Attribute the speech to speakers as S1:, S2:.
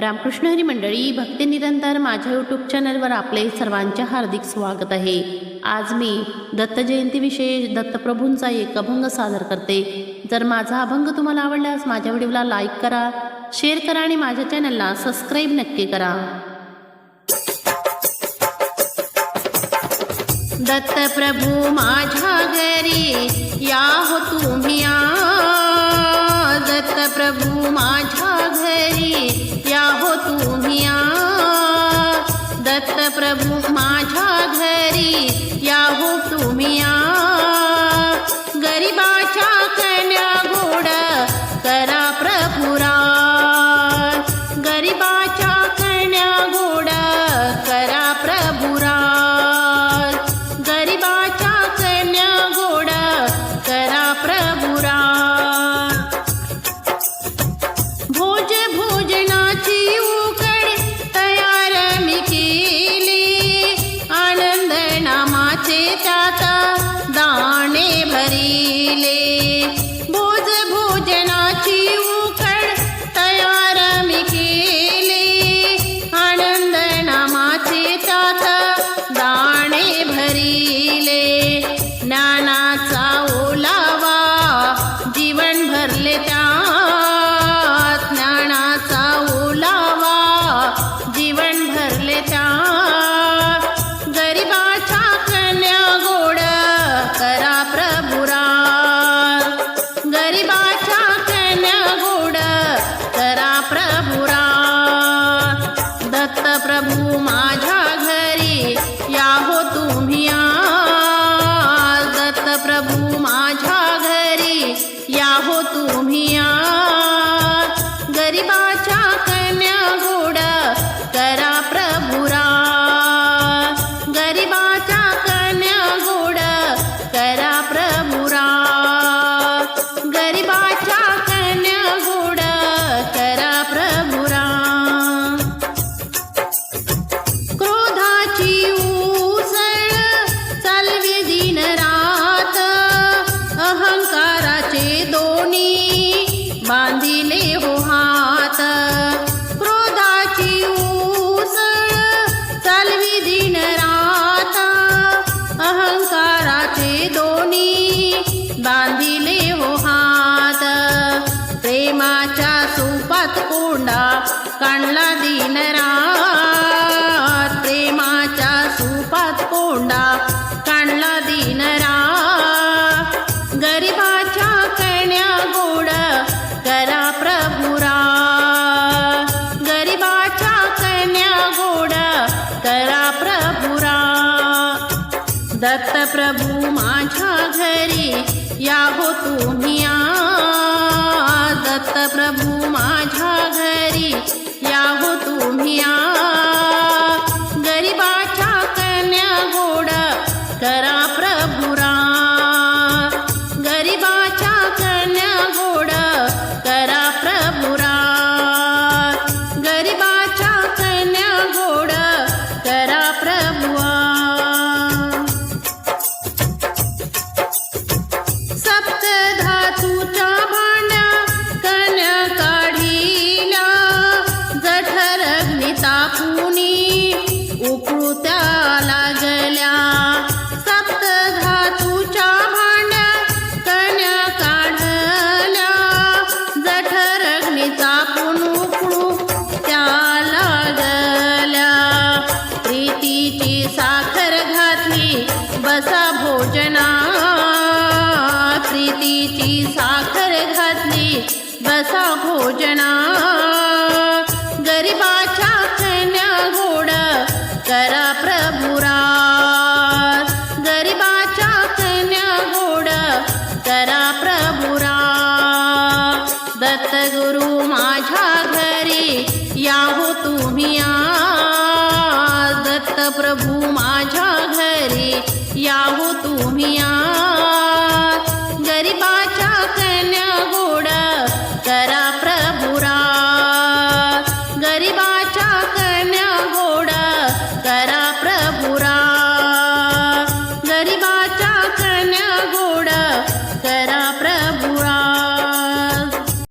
S1: रामकृष्ण हरी मंडळी भक्ती निरंतर माझ्या यूट्यूब चॅनलवर आपले सर्वांचे हार्दिक स्वागत आहे. आज मी दत्त जयंतीविषयी दत्तप्रभूंचा एक अभंग सादर करते. जर माझा अभंग तुम्हाला आवडल्यास माझ्या व्हिडिओला लाईक करा शेअर करा आणि माझ्या चॅनलला सबस्क्राईब नक्की करा. दत्तप्रभू माझ्या घरी या हो तुम्ही दत्तप्रभू गरिबाच्या कन्या गोड करा प्रभुरा. गरिबाच्या कन्या गोड करा प्रभुरा. दत्त प्रभू माझ्या घरी या हो तुम्ही आज. दत्त प्रभू माझ्या कांडला दिन रात प्रेमाच्या सुपात कोंडा कांडला दिन रात गरिबाच्या कन्या गोड करा प्रभुरा गरिबाच्या कन्या गोड करा प्रभुरा दत्त प्रभू माझ्या घरी या हो तुम्ही आज दत्त प्रभू माझ्या घरी या हो तुम्ही बसा भोजना. गरिबाच्या कन्या घोड करा प्रभुरास गरिबाच्या कन्या घोड करा प्रभुरा. दत्त गुरु माझ्या घरी या हो तुम्ही दत्त प्रभू माझ्या घरी या हो तुम्ही